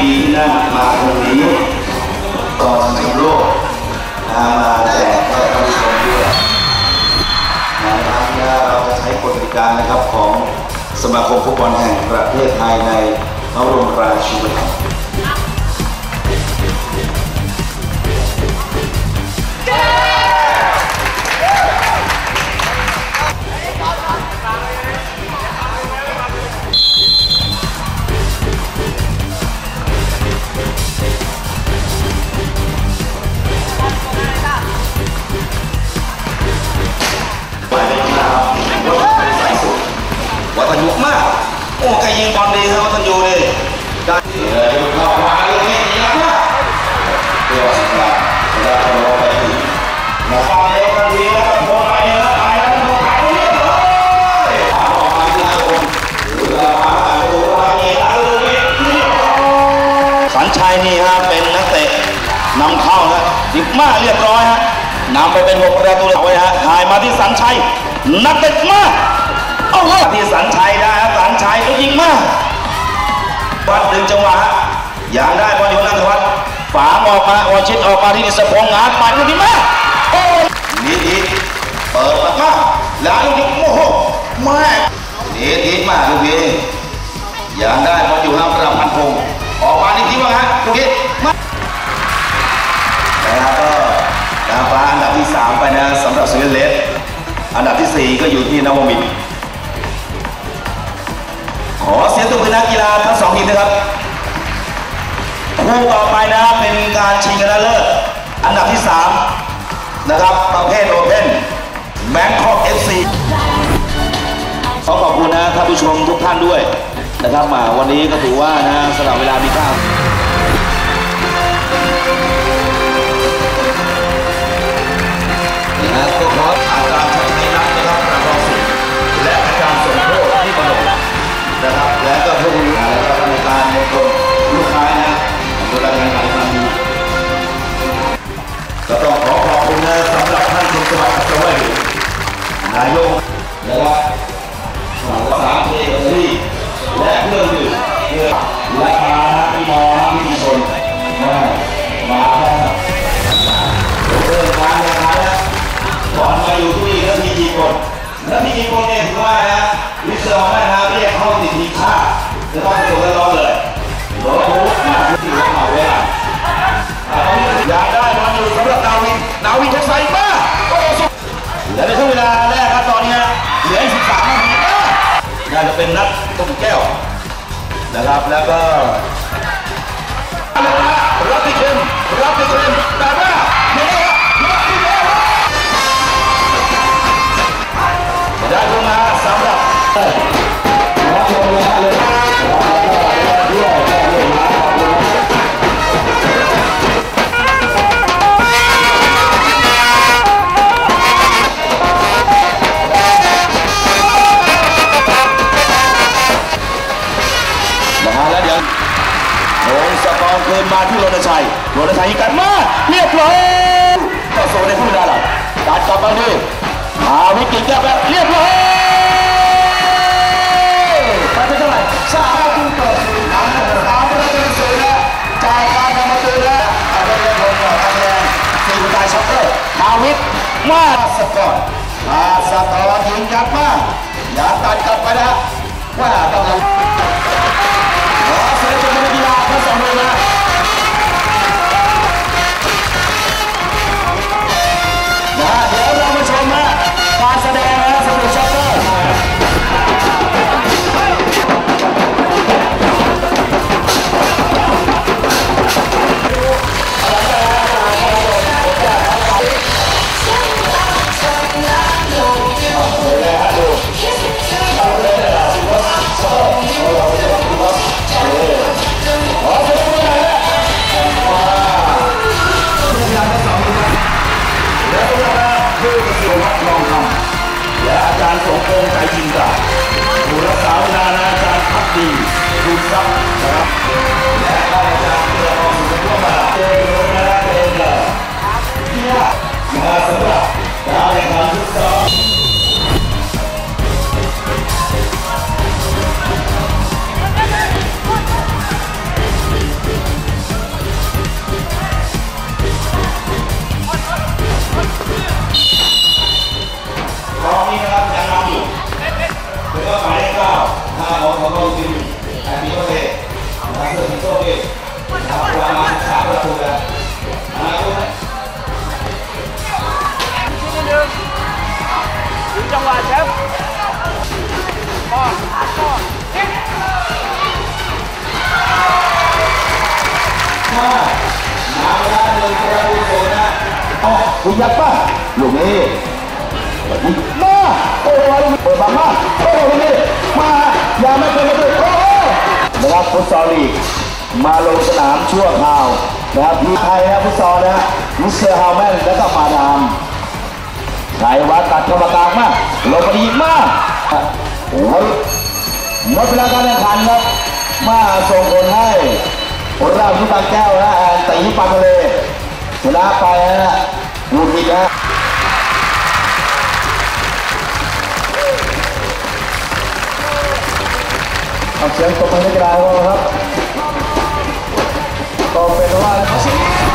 ปีที่นั่นมาตรงนี้ก่อนสำโลกมาแจกให้ท่านผู้ชมด้วยนะครับเราจะใช้กฎกติกานะครับของสมาคมฟุตบอลแห่งประเทศไทยในพระบรมราชูปถัมภ์ โอ้ใครยิงบอลดีครับวัฒนยูเลยได้เออดูเข้ามาเลยนี่ดีมากเดี๋ยวสิครับเราเราไปถึงมาฟังเร็วกันดีแล้วก็โทรไปแล้วไปแล้วโทรไปเยบร้อยเอาออกมาที่หน้าคนหรือเราหาประตูมาเองเอาเลยสัญชัยนี่ฮะเป็นนักเตะนำเข้านะดิบมากเรียบร้อยฮะนำไปเป็นหกประตูเอไว้ฮะถ่ายมาที่สัญชัยนักเตะมาก เอาเลยที่สัญชัยได้ฮะสัญชัยก็ยิงมากวัดดึงจังหวะฮะอย่างได้บอลอยู่นั่นทวัฒน์ฝามออกมาวชิตออกมาที่นิสพงษ์งานไปลูกนี้มาโอ้ยดีดีเปิดมามากแล้วลูกนี้โอ้โหแม่ดีดีมากลูกนี้อย่างได้บอลอยู่ห้ามประพันธ์พงศ์ออกมานี่ที่ว่าฮะลูกนี้มานะครับก็ดาวฟ้าอันดับที่ 3 ไปนะสำหรับสุรินทร์เลสอันดับทีสี่ 4 ก็อยู่ที่นวมินทร์ ยงตบมือนักกีฬาทั้งสองทีมนะครับ คู่ต่อไปนะครับเป็นการชิงชนะเลิศอันดับที่ 3 นะครับ ประเภทโอเพนแบงคอกเอฟซีขอขอบคุณนะท่านผู้ชมทุกท่านด้วยนะครับมาวันนี้ก็ถือว่านะสำหรับเวลามีค่า สามเทอรี่และเครื่องดื่มเพื่อราคาที่มองที่ชนมามาเริ่มการราคาแล้วก่อนมาอยู่ที่นี่แล้วมีกี่คนแล้วมีกี่คนเนี่ยถือว่านะวิศวกรรมเรียกเข้าติดทีมชาติจะต้องไปตรวจร้อเลยรถทุกมาที่หัวเข่าเวลา นะครับ แล้วก็ นมาที่โรนชัยโรนชัยยิงกันมาเรียบร้อยก็โซนในผู้ได้หรอการกลับมาดิมาวิกฤตแก้แบบเรียบร้อยไปเป็นเท่าไหร่สามประตูต่อศูนย์สามประตูศูนย์แล้วจากการทำประตูแล้วอาจจะเป็นผลของคะแนนสี่ประตูช็อตเตอร์มาวิกมาสกอร์มาสกอร์ยิงยัดมาอย่าตัดกลับไปนะว่าต้อง วัฒน์ลองคำและอาจารย์สมพงษ์ใจจินตาบุรักาวนาอาจารย์พักดีดูซับนะครับและอาจารย์เพื่อของสุขภาพเจริญนาเจริญเนี่ยมาสำหรับการแข่งขันทุกซ้อม มามาเวลาหนึ่งประตูศูนย์นะอ๋อคุณยักษ์ป่ะลูกนี้มาโอ้โหเปิดบังมาโอ้โหนี้มาอย่าไม่เป็นประตูโอ้โหนะครับฟุตซอลลีกมาลงสนามชั่วคราวนะครับทีมไทยนะฟุตซอลนะมิสเตอร์ฮาวแมนแล้วก็มาดามชัยวัฒน์ตัดเข้ามากลางมาลงมาดีมากโอ้ยหมดเวลาการแข่งขันครับมาส่งผลให้ ผลราบที่บางแก้วนะแอนตีปังทะเลชนะไปนะฮะวูดวิดนะเอาเสียงตบมือให้กระดาษเราครับตบเป็นว่า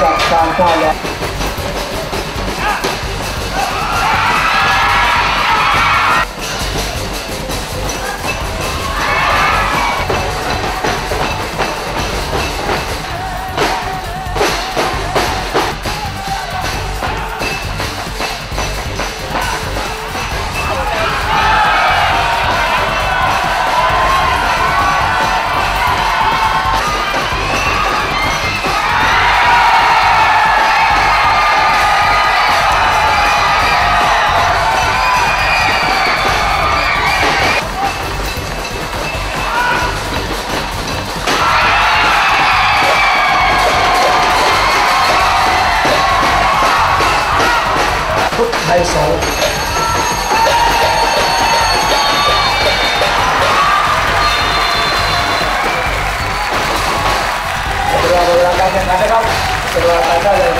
สี่ให้กั บการท่าเรือพุ